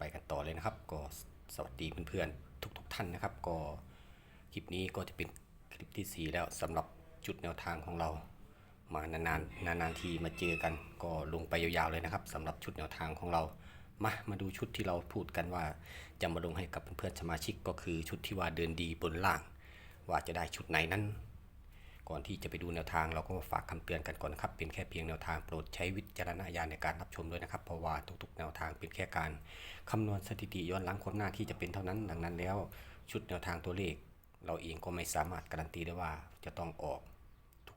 ไปกันต่อเลยนะครับ ก็สวัสดีเพื่อนๆทุกๆท่านนะครับ ก็คลิปนี้ก็จะเป็นคลิปที่ 4 แล้วสำหรับจุดแนวทางของเรา มานานๆนานๆทีมาเจอกัน ก็ลงไปยาวๆเลยนะครับสำหรับชุดแนวทางของเรามามาดูชุดที่เราพูดกันว่าจะมาลงให้กับเพื่อนๆสมาชิกก็คือชุดที่ว่าเดินดีบนล่าง ว่าจะได้ชุดไหนนั้น ก่อนที่จะไปดูแนวทางเราก็มาฝากคำเตือนกันก่อนนะครับ เป็นแค่เพียงแนวทางโปรดใช้วิจารณญาณในการรับชมด้วยนะครับเพราะว่าทุกๆ แนวทางเป็นแค่การคำนวณสถิติย้อนหลังความหน้าที่จะเป็นเท่านั้น ดังนั้นแล้ว ชุดแนวทางตัวเลข เราเองก็ไม่สามารถการันตีได้ว่าจะต้องออก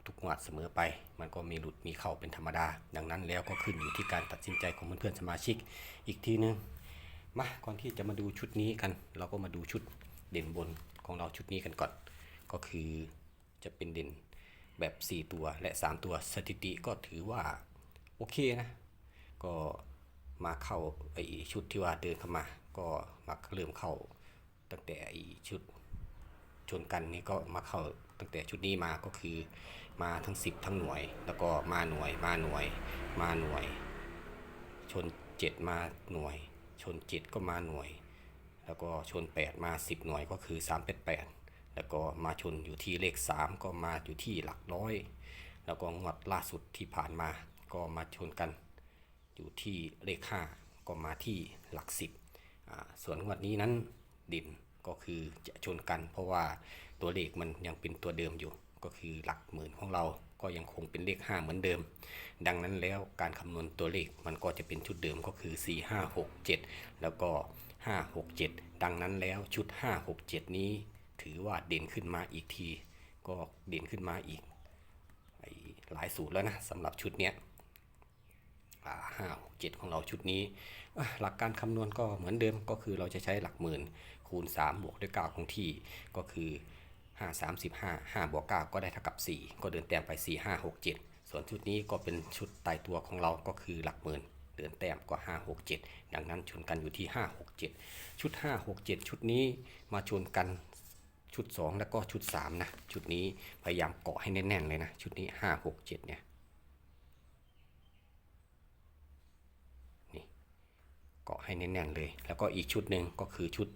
ทุกๆงวดเสมอไป มันก็มีหลุดมีเข้าเป็นธรรมดา ดังนั้นแล้วก็ขึ้นอยู่ที่การตัดสินใจของเพื่อนๆสมาชิก อีกทีนึงมาก่อนที่จะมาดูชุดนี้กัน เราก็มาดูชุดเด่นบนของเราชุดนี้กันก่อน ก็คือ จะเป็นเด่นแบบ 4 ตัวและ 3 ตัวสถิติก็ถือว่า โอเคนะ ก็มาเข้าไอชุดที่ว่าเดินเข้ามา ก็มาเริ่มเข้าตั้งแต่ไอชุดชนกันนี่ก็มาเข้าตั้งแต่ชุดนี้มาก็คือมาทั้ง 10 ทั้งหน่วย แล้วก็มาหน่วยมาหน่วย มาหน่วย ชน 7 มาหน่วย ชน 7 ก็มาหน่วย แล้วก็ชน 8 มา 10 หน่วยก็คือ 3 8 8 แล้วก็มาชนอยู่ที่เลข 3 ก็มาอยู่ที่หลักร้อย แล้วก็งวดล่าสุดที่ผ่านมาก็มาชนกัน อยู่ที่เลข 5 ก็มาที่หลัก 10อ่าส่วนงวดนี้นั้นดินก็คือจะชนกัน เพราะว่าตัวเลขมันยังเป็นตัวเดิมอยู่ ก็คือหลักหมื่นของเราก็ยังคงเป็นเลข 5 เหมือนเดิม ดังนั้นแล้วการคำนวณตัวเลขมันก็จะเป็นชุดเดิมก็คือ 4 5 6 7 แล้วก็ 5 6 7 ดังนั้นแล้วชุด 5 6 7 นี้ ถือว่าเด่นขึ้นมาอีกที ก็เด่นขึ้นมาอีกหลายสูตรแล้วนะสำหรับชุดเนี้ยห้าหกเจ็ดของเราชุดนี้ หลักการคำนวณก็เหมือนเดิมก็คือเราจะใช้หลักหมื่นคูณ 3 บวกด้วย9ของที่ก็คือ 5 3 5 5บวก9ก็ได้เท่ากับ 4 ก็เดินแต้มไป 4 5 6 7 ส่วนชุดนี้ก็เป็นชุดตายตัวของเราก็คือหลักหมื่นเดินแต้มก็ 5 6 7 ดังนั้นชนกันอยู่ที่ 5 6 7 ชุด 5 6 7 ชุดนี้มาชนกัน ชุด 2 แล้วก็ชุด 3 นะ ชุดนี้พยายามเกาะให้แน่น ๆ เลยนะ ชุดนี้ 5 6 7 เนี่ย นี่เกาะให้แน่น ๆ เลย แล้วก็อีกชุดหนึ่งก็คือชุด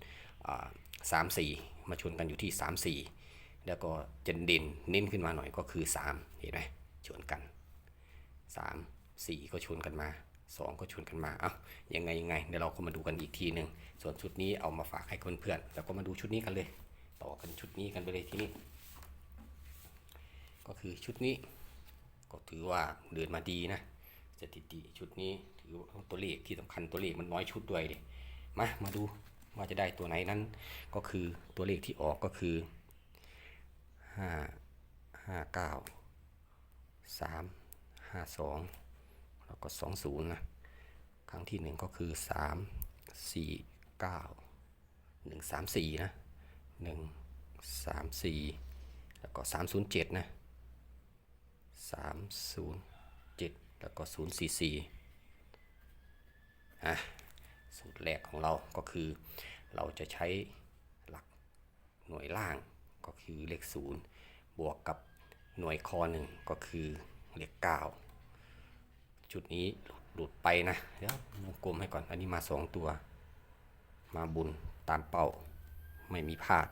สามสี่มาชนกันอยู่ที่ 3 4 แล้วก็จะเด่นเน้นขึ้นมาหน่อยก็คือ 3 เห็นไหมชนกัน 3 4 ก็ชนกันมา 2 ก็ชนกันมา เอ้ายังไงยังไงเดี๋ยวเราก็มาดูกันอีกทีหนึ่งส่วนชุดนี้เอามาฝากให้เพื่อนๆแล้วก็มาดูชุดนี้กันเลย ต่อกันชุดนี้กันไปเลยทีนี้ ก็คือชุดนี้ ก็ถือว่าเดินมาดีนะสถิติชุดนี้ถือว่าตัวเลขที่สำคัญตัวเลขมันน้อยชุดด้วยดิมามาดูว่าจะได้ตัวไหนนั้น ก็คือตัวเลขที่ออกก็คือห้าห้าเก้าสามห้าสองแล้วก็สองศูนย์นะครั้งที่หนึ่งก็คือสามสี่เก้าหนึ่งสามสี่นะ หนึ่งสามสี่แล้วก็สามศูนย์เจ็ดนะสามศูนย์เจ็ดแล้วก็ศูนย์สี่สี่อะสูตรแรกของเราก็คือเราจะใช้หลักหน่วยล่างก็คือเลขศูนย์บวกกับหน่วยคอหนึ่งก็คือเลขเก้าชุดนี้หลุดไปนะเดี๋ยววงกลมให้ก่อนอันนี้มาสองตัว มาบุญตามเป้า ไม่มีพลาด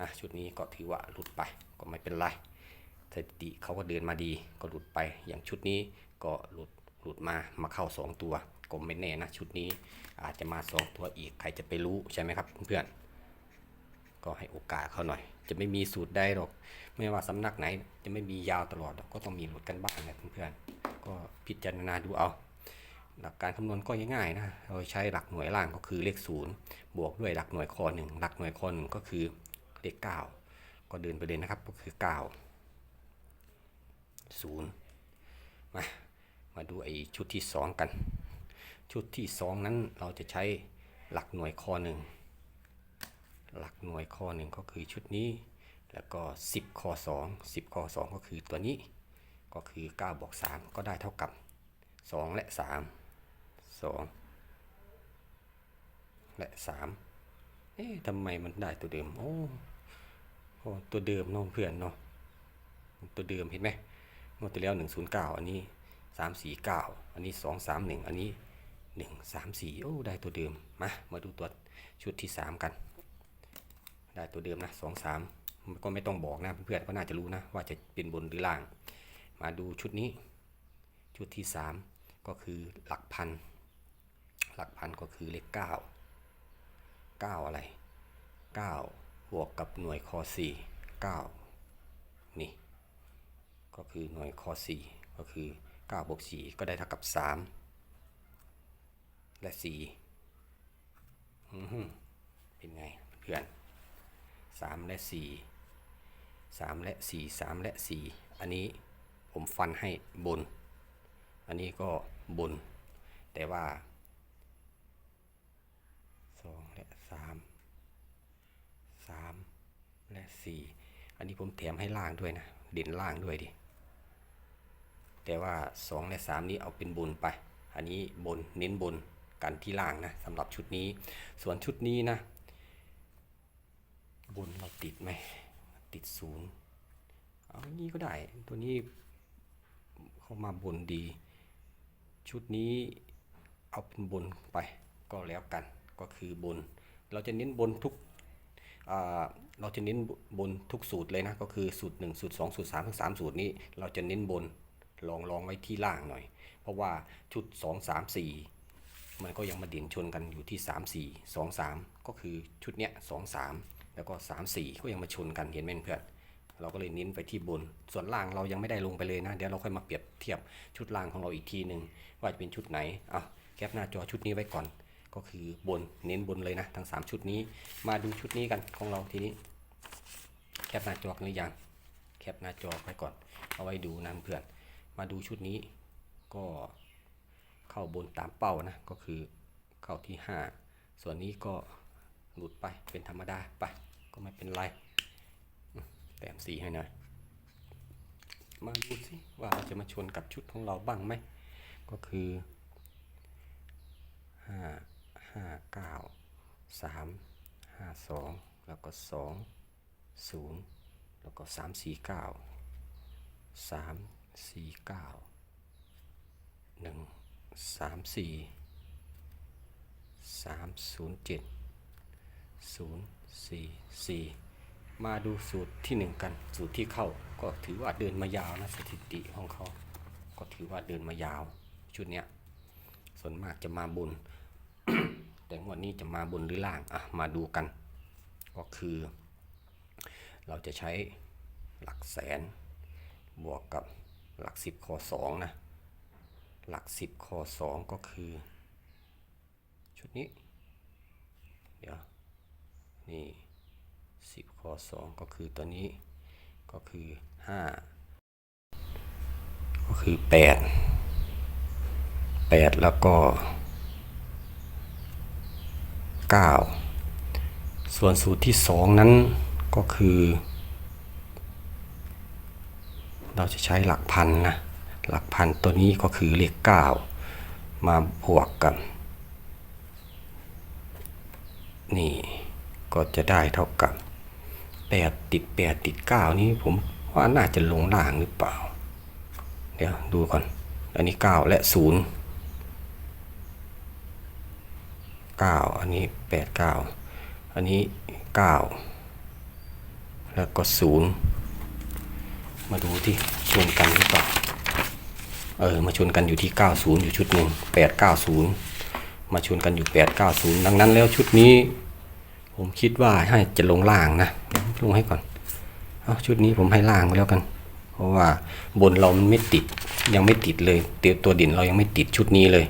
อะชุดนี้ก็ถือว่าหลุดไปก็ไม่เป็นไรสถิติเขาก็เดินมาดีก็หลุดไปอย่างชุดนี้ก็หลุดหลุดมามาเข้าสองตัวก็ไม่แน่นะชุดนี้อาจจะมาสองตัวอีกใครจะไปรู้ใช่ไหมครับเพื่อนก็ให้โอกาสเขาหน่อย จะไม่มีสูตรใดหรอก ไม่ว่าสำนักไหนจะไม่มียาวตลอดกก็ต้องมีหลุดกันบ้างนะเพื่อนๆก็พิจารณาดูเอา หลักการคำนวณก็ง่ายๆนะ เราใช้หลักหน่วยล่างก็คือเลขศูนย์บวกด้วยหลักหน่วยคอหนึ่งหลักหน่วยคอหนึ่งก็คือเลขเก้าก็เดินไปเลยนะครับก็คือเก้าศูนย์มา มาดูไอ้ชุดที่สองกัน ชุดที่สองนั้นเราจะใช้หลักหน่วยคอหนึ่งหลักหน่วยคอหนึ่งก็คือชุดนี้ แล้วก็ 10คอ2 10คอ2ก็คือตัวนี้ ก็คือ9บวก3ก็ได้เท่ากับ 2 และ 3 2 และ 3 เอ๊ะทำไมมันได้ตัวเดิม โอ้โอ้ตัวเดิมน้องเพื่อนเนาะ ตัวเดิมเห็นไหมงวดที่แล้ว 109 อันนี้ 349 อันนี้ 231 อันนี้หนึ่งสามสี่โอ้ ได้ตัวเดิม มา มาดูตัวชุดที่สามกัน ได้ตัวเดิมนะสองสามก็ไม่ต้องบอกนะเพื่อนๆก็น่าจะรู้นะ ว่าจะเป็นบนหรือล่าง มาดูชุดนี้ชุดที่สามก็คือหลักพัน หลักพันก็คือเลขเก้าเก้าอะไรเก้าบวกกับหน่วยคอสี่เก้านี่ก็คือหน่วยคอสี่ก็คือเก้าบวกสี่ก็ได้เท่ากับสามและสี่เป็นไงเพื่อนสามและสี่สามและสี่สามและสี่อันนี้ผมฟันให้บน อันนี้ก็บน แต่ว่า สองและสามสามและสี่อันนี้ผมแถมให้ล่างด้วยนะ เด่นล่างด้วยดิ แต่ว่าสองและสามนี้เอาเป็นบนไป อันนี้บนเน้นบนกันที่ล่างนะสำหรับชุดนี้ ส่วนชุดนี้นะ บนเราติดไหม ติดศูนย์เอาอนี้ก็ได้ ตัวนี้เข้ามาบนดี ชุดนี้เอาเป็นบนไปก็แล้วกัน ก็คือบน เราจะเน้นบนทุกเราจะเน้นบนทุกสูตรเลยนะ ก็คือสูตร1สูตร2สูตร3ทั้ง3สูตรนี้ เราจะเน้นบนลองลองไว้ที่ล่างหน่อย เพราะว่าชุด 2 3 4 มันก็ยังมาเด่นชนกันอยู่ที่ 3 4 2 3 ก็คือชุดเนี้ย2 3 แล้วก็ 3 4 ก็ยังมาชนกันเห็นไหมเพื่อนเราก็เลยเน้นไปที่บน ส่วนล่างเรายังไม่ได้ลงไปเลยนะ เดี๋ยวเราค่อยมาเปรียบเทียบชุดล่างของเราอีกทีหนึ่งว่าจะเป็นชุดไหนอะแคปหน้าจอชุดนี้ไว้ก่อน ก็คือบนเน้นบนเลยนะ ทั้ง 3 ชุดนี้มาดูชุดนี้กันของเราทีนี้ แคปหน้าจอกันหรือยังแคปหน้าจอไว้ก่อน เอาไว้ดูนะเพื่อนมาดูชุดนี้ก็เข้าบนตามเป้านะ ก็คือเข้าที่ 5 ส่วนนี้ก็หลุดไปเป็นธรรมดาไปก็ไม่เป็นไรแต้มสีให้หน่อยมาดูสิว่าเราจะมาชนกับชุดของเราบ้างไหมก็คือห้า ห้าเก้าสามห้าสองแล้วก็สองศูนย์แล้วก็สามสี่เก้าสามสี่เก้าหนึ่งสามสี่สามศูนย์เจ็ดศูนย์สี่สี่มาดูสูตรที่หนึ่งกัน สูตรที่เข้าก็ถือว่าเดินมายาวนะสถิติของเขา ก็ถือว่าเดินมายาวชุดเนี้ยส่วนมากจะมาบน แต่งวดนี้จะมาบนหรือล่างอะมาดูกัน ก็คือ เราจะใช้หลักแสน บวกกับหลักสิบคอสองนะหลักสิบคอสองก็คือ ชุดนี้ เดี๋ยว นี่สิบข้อสองก็คือตัวนี้ก็คือห้าก็คือแปดแปดแล้วก็ เก้าส่วนสูตรที่สองนั้นก็คือ เราจะใช้หลักพันนะ หลักพันตัวนี้ก็คือเลขเก้ามาบวกกัน นี่ก็จะได้เท่ากับแปดติดแปดติดเก้านี้ผมว่าน่าจะลงล่างหรือเปล่า เดี๋ยวดูก่อน อันนี้เก้าและศู นย์เก้าอันนี้แปดเก้าอันนี้เก้าแล้วก็ศูนย์มาดูที่ชนกันหรือเปล่าเออมาชนกันอยู่ที่ 90 อยู่ชุดหนึ่ง890 มาชนกันอยู่ 890 ดังนั้นแล้วชุดนี้ ผมคิดว่าให้จะลงล่างนะลงให้ก่อนเอาชุดนี้ผมให้ล่างไปแล้วกัน เพราะว่าบนเรามันไม่ติดยังไม่ติดเลยเตียวตัวดินเรายังไม่ติดชุดนี้เลย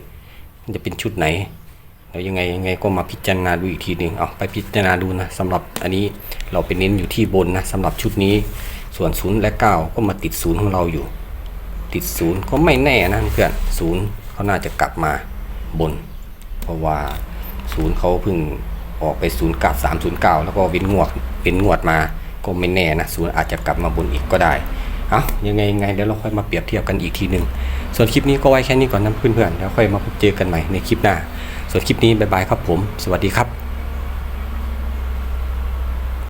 มันจะเป็นชุดไหน แล้วยังไงยังไงก็มาพิจารณาดูอีกทีหนึ่งเอาไปพิจารณาดูนะสำหรับอันนี้เราไปเน้นอยู่ที่บนนะสำหรับชุดนี้ส่วนศูนย์และเก้าก็มาติดศูนย์ของเราอยู่ ติดศูนย์ก็ไม่แน่นะเพื่อนศูนย์เขาน่าจะกลับมาบน เพราะว่าศูนย์เขาเพิ่งออกไปศูนย์กับสามศูนย์เก้าแล้วก็เว้นงวดเว้นงวดมาก็ไม่แน่นะศูนย์อาจจะกลับมาบนอีกก็ได้เอายังไงยังไงเดี๋ยวเราค่อยมาเปรียบเทียบกันอีกทีหนึ่งส่วนคลิปนี้ก็ไว้แค่นี้ก่อนนะเพื่อนๆแล้วค่อยมาพบเจอกันใหม่ในคลิปหน้า ส่วนคลิปนี้บายบายครับผม สวัสดีครับ